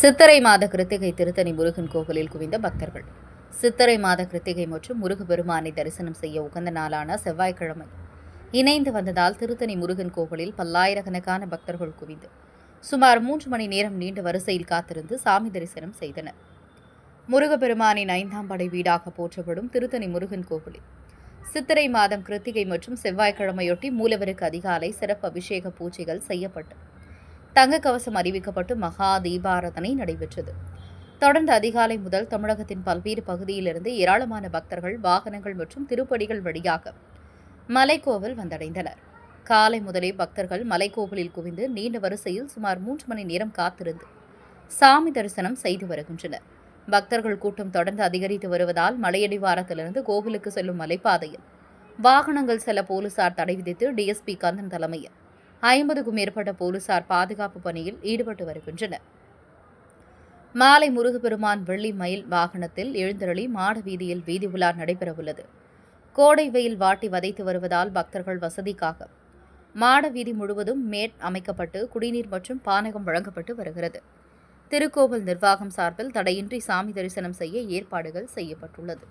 சித்திரை மாத கிருத்திகை திருத்தணி முருகன் கோவிலில் குவிந்த பக்தர்கள். சித்திரை மாத கிருத்திகை மற்றும் முருகபெருமானை தரிசனம் செய்ய உகந்த நாளான செவ்வாய்க்கிழமை. இணைந்து வந்ததால் திருத்தணி முருகன் கோவிலில் பல்லாயிரக்கணக்கான பக்தர்கள் குவிந்து சுமார் மூன்று மணி நேரம் நீண்ட வரிசையில் காத்திருந்து சாமி தரிசனம் செய்தனர். முருகப்பெருமானின் ஐந்தாம் படை வீடாக போற்றப்படும் திருத்தணி முருகன் கோவிலில் சித்திரை மாதம் கிருத்திகை மற்றும் செவ்வாய்க்கிழமையொட்டி மூலவருக்கு அதிகாலை சிறப்பு அபிஷேக பூஜைகள் செய்யப்பட்டது தங்க கவசம் அறிவிக்கப்பட்டு மகா தீபாராதனை நடைபெற்றது. தொடர்ந்து அதிகாலை முதல் தமிழகத்தின் பல்வேறு பகுதியிலிருந்து ஏராளமான பக்தர்கள் வாகனங்கள் மற்றும் திருப்படிகள் வழியாக மலைக்கோவில் வந்தடைந்தனர். காலை முதலே பக்தர்கள் மலைக்கோவிலில் குவிந்து நீண்ட வரிசையில் சுமார் மூன்று மணி நேரம் காத்திருந்து சாமி தரிசனம் செய்து வருகின்றனர். பக்தர்கள் கூட்டம் தொடர்ந்து அதிகரித்து வருவதால் மலையடிவாரத்திலிருந்து கோவிலுக்கு செல்லும் மலைப்பாதையில் வாகனங்கள் செல்ல போலீசார் தடை விதித்து டிஎஸ்பி கந்தன் தலைமையில் ஐம்பதுக்கும் மேற்பட்ட போலீசார் பாதுகாப்பு பணியில் ஈடுபட்டு வருகின்றனர். மாலை முருகப்பெருமான் வெள்ளி மயில் வாகனத்தில் எழுந்தருளி மாட வீதியில் வீதி உலா நடைபெறவுள்ளது. கோடை வெயில் வாட்டி வதைத்து வருவதால் பக்தர்கள் வசதிக்காக மாட வீதி முழுவதும் மேட் அமைக்கப்பட்டு குடிநீர் மற்றும் பானகம் வழங்கப்பட்டு வருகிறது. திருக்கோவில் நிர்வாகம் சார்பில் தடையின்றி சாமி தரிசனம் செய்ய ஏற்பாடுகள் செய்யப்பட்டுள்ளது.